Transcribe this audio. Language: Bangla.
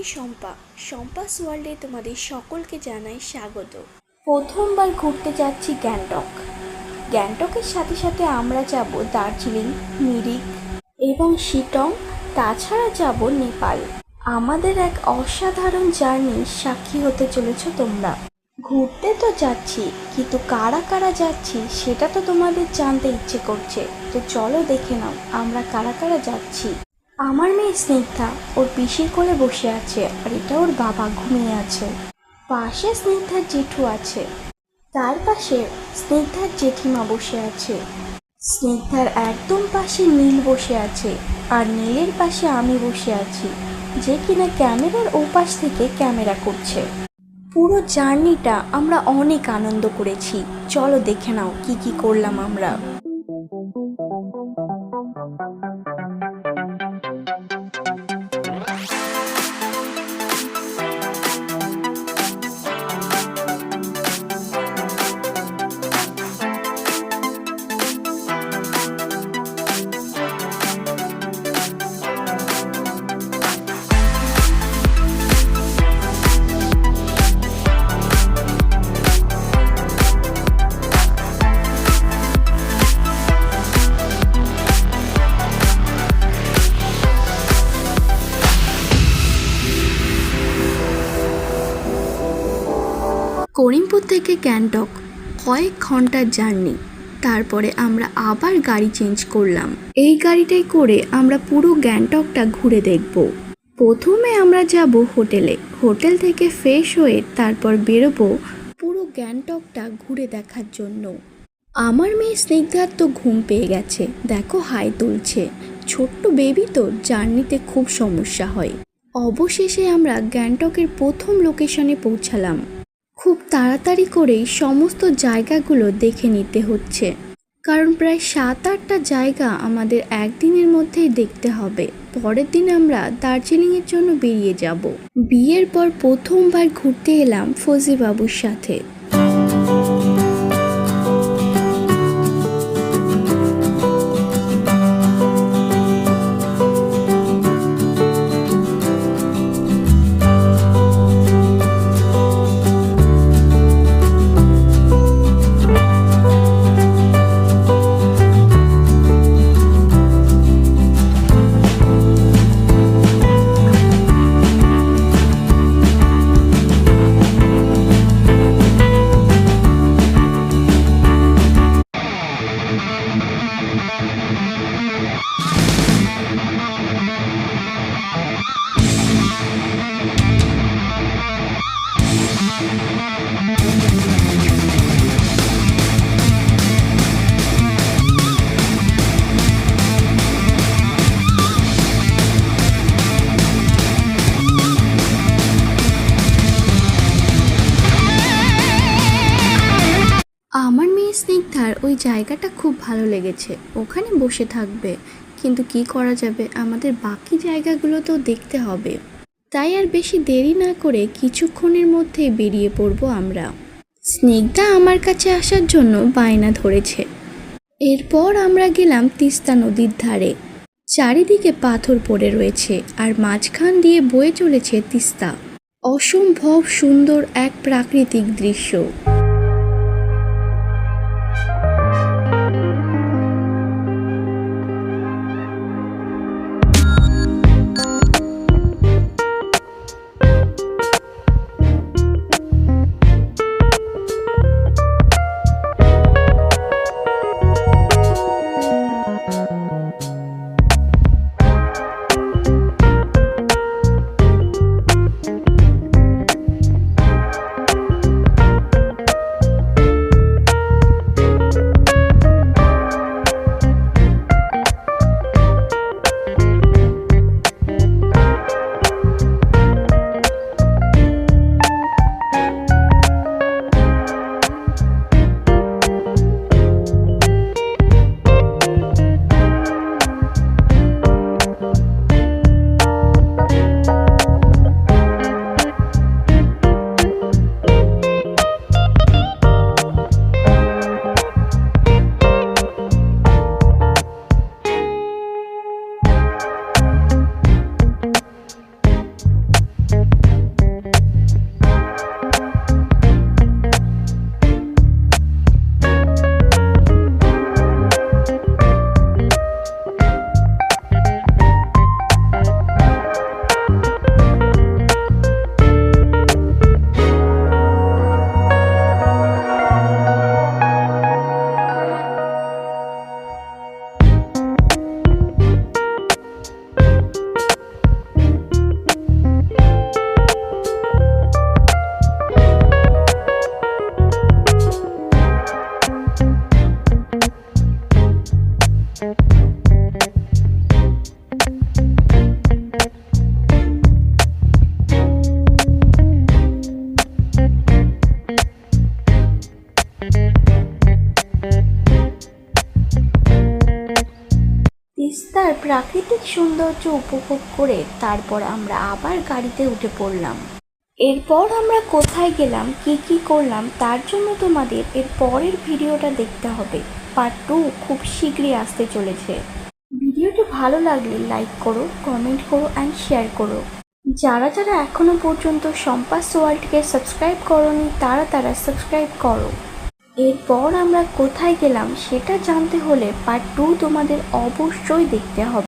আমি শম্পা। শম্পাস ওয়ার্ল্ডে তোমাদের সকলকে জানাই স্বাগত। প্রথমবার ঘুরতে যাচ্ছি গ্যাংটক। গ্যাংটকের সাথে সাথে আমরা যাব দার্জিলিং, মিরিক এবং শিটং, তাছাড়া যাব নেপাল। আমাদের এক অসাধারণ জার্নির সাক্ষী হতে চলেছ তোমরা। ঘুরতে তো যাচ্ছি, কিন্তু কারা কারা যাচ্ছি সেটা তো তোমাদের জানতে ইচ্ছে করছে। তো চলো দেখে নাও, আমরা কারা কারা যাচ্ছি। আমার মেয়ে স্নিগ্ধা, ওর পিসির কোলে বসে আছে আর এটা ওর বাবা ঘুমিয়ে আছে। পাশে স্নিগ্ধার জেঠু আছে। তার পাশে স্নিগ্ধার জেঠিমা বসে আছে। স্নিগ্ধার একদম পাশে নীল বসে আছে আর নীলের পাশে আমি বসে আছি, যে কিনা ক্যামেরার ওপাশ থেকে ক্যামেরা করছে। পুরো জার্নিটা আমরা অনেক আনন্দ করেছি। চলো দেখে নাও কি কি করলাম আমরা। করিমপুর থেকে গ্যাংটক কয়েক ঘণ্টার জার্নি। তারপরে আমরা আবার গাড়ি চেঞ্জ করলাম। এই গাড়িটাই করে আমরা পুরো গ্যাংটকটা ঘুরে দেখব। প্রথমে আমরা যাব হোটেলে। হোটেল থেকে ফ্রেশ হয়ে তারপর বেরোবো পুরো গ্যাংটকটা ঘুরে দেখার জন্য। আমার মেয়ে স্নিগ্ধার তো ঘুম পেয়ে গেছে। দেখো হাই তুলছে। ছোট্ট বেবি তো, জার্নিতে খুব সমস্যা হয়। অবশেষে আমরা গ্যাংটকের প্রথম লোকেশনে পৌঁছালাম। খুব তাড়াতাড়ি করেই সমস্ত জায়গাগুলো দেখে নিতে হচ্ছে। কারণ প্রায় সাত আটটা জায়গা আমাদের একদিনের মধ্যেই দেখতে হবে। পরের দিন আমরা দার্জিলিংয়ের জন্য বেরিয়ে যাব। বিয়ের পর প্রথমবার ঘুরতে এলাম ফজিবাবুর সাথে। ওই জায়গাটা খুব ভালো লেগেছে, ওখানে বসে থাকবে। কিন্তু কি করা যাবে? আমাদের বাকি জায়গাগুলো তো দেখতে হবে। তাই আর বেশি দেরি না করে কিছুক্ষণের মধ্যেই বেরিয়ে পড়ব আমরা। স্নিগ্ধা আমার কাছে আসার জন্য বায়না ধরেছে। এরপর আমরা গেলাম তিস্তা নদীর ধারে। চারিদিকে পাথর পড়ে রয়েছে আর মাঝখান দিয়ে বয়ে চলেছে তিস্তা। অসম্ভব সুন্দর এক প্রাকৃতিক দৃশ্য। তিস্তার প্রাকৃতিক সৌন্দর্য উপভোগ করে তারপর আমরা আবার গাড়িতে উঠে পড়লাম। এরপর আমরা কোথায় গেলাম, কি কি করলাম, তার জন্য তোমাদের এর পরের ভিডিওটা দেখতে হবে। পার্ট টু খুব শীঘ্রই আসতে চলেছে। ভিডিওটি ভালো লাগলে লাইক করো কমেন্ট করো অ্যান্ড শেয়ার করো। যারা যারা এখনও পর্যন্ত সম্পাস ওয়ার্ল্ডকে সাবস্ক্রাইব করনি, তারা তারা সাবস্ক্রাইব করো। এরপর আমরা কোথায় গেলাম সেটা জানতে হলে পার্ট টু তোমাদের অবশ্যই দেখতে হবে।